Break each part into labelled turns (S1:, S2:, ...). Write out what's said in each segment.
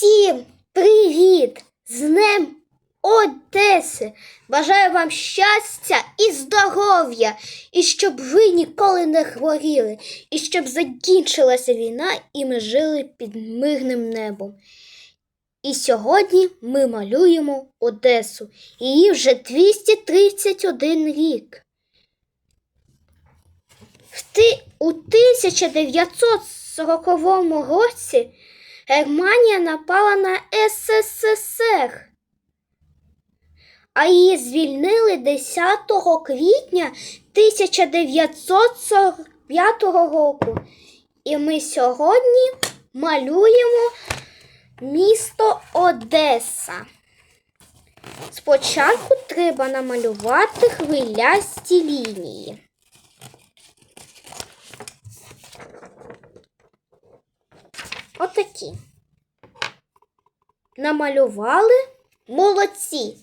S1: Всім привіт! З Днем Одеси! Бажаю вам щастя і здоров'я, і щоб ви ніколи не хворіли, і щоб закінчилася війна, і ми жили під мирним небом. І сьогодні ми малюємо Одесу. Її вже 231 рік. У 1940 році Германія напала на СССР, а її звільнили 10 квітня 1945 року. І ми сьогодні малюємо місто Одеса. Спочатку треба намалювати хвилясті лінії. Отакі. Намалювали молодці.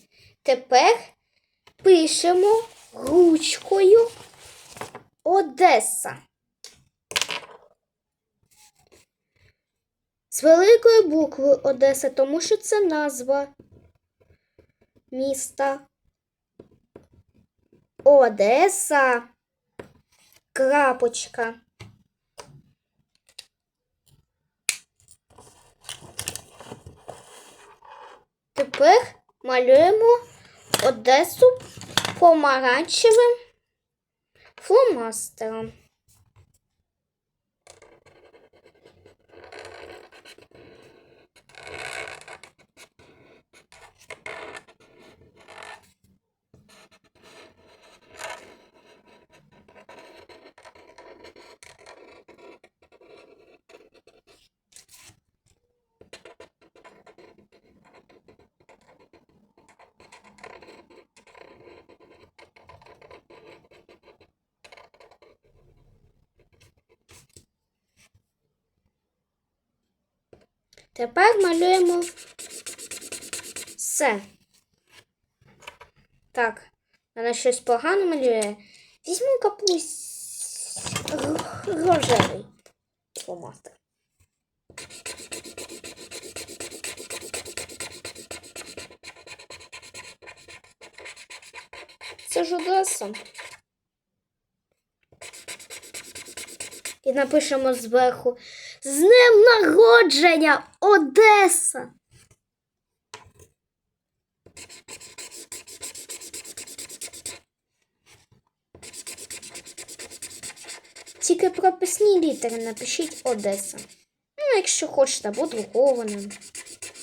S1: Тепер пишемо ручкою Одеса. З великої букви Одеса, тому що це назва міста. Одеса. Крапочка. Тепер малюємо Одесу помаранчевим фломастером. Тепер малюємо все. Так, вона щось погано малює. Візьму капусь рожевий фломастер. Це ж Одеса. І напишемо зверху з днем народження Одеса. Тільки прописні літери напишіть Одеса. Ну, якщо хочете, або друкованим.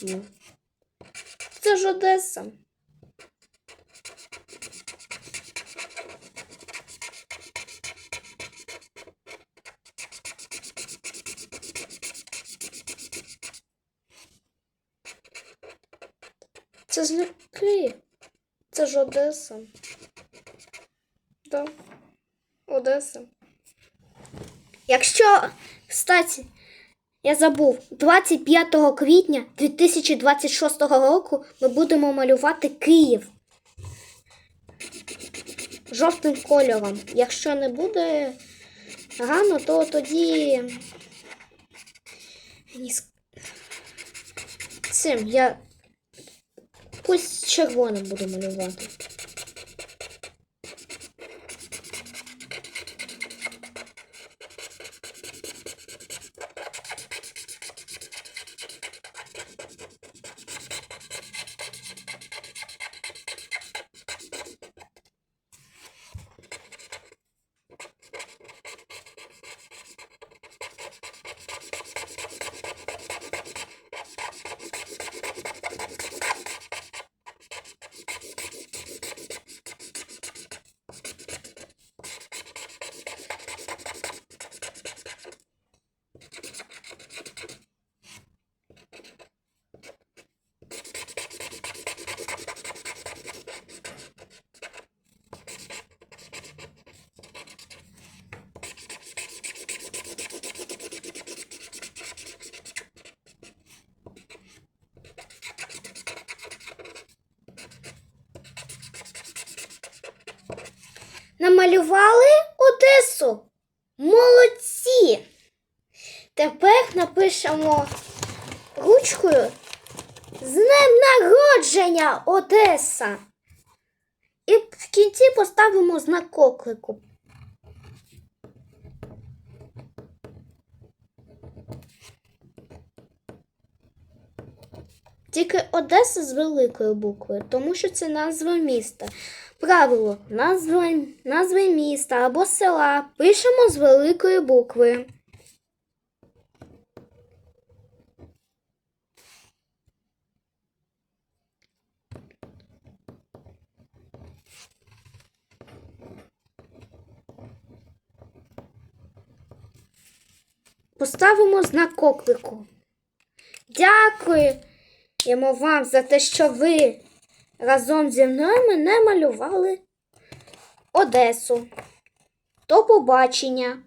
S1: Ну. Це ж Одеса. Це злюки. Це ж Одеса. Да. Одеса. Якщо, кстати, я забув, 25 квітня 2026 року ми будемо малювати Київ жовтим кольором. Якщо не буде рано, то тоді цим я Пусть червоним буду малювати. Намалювали Одесу. Молодці. Тепер напишемо ручкою. З днем народження, Одеса! І в кінці поставимо знак оклику. Тільки Одеса з великої букви, тому що це назва міста. Правило, назви, назви міста або села пишемо з великої букви. Поставимо знак оклику. Дякуємо вам за те, що ви разом зі мною мене малювали Одесу. До побачення!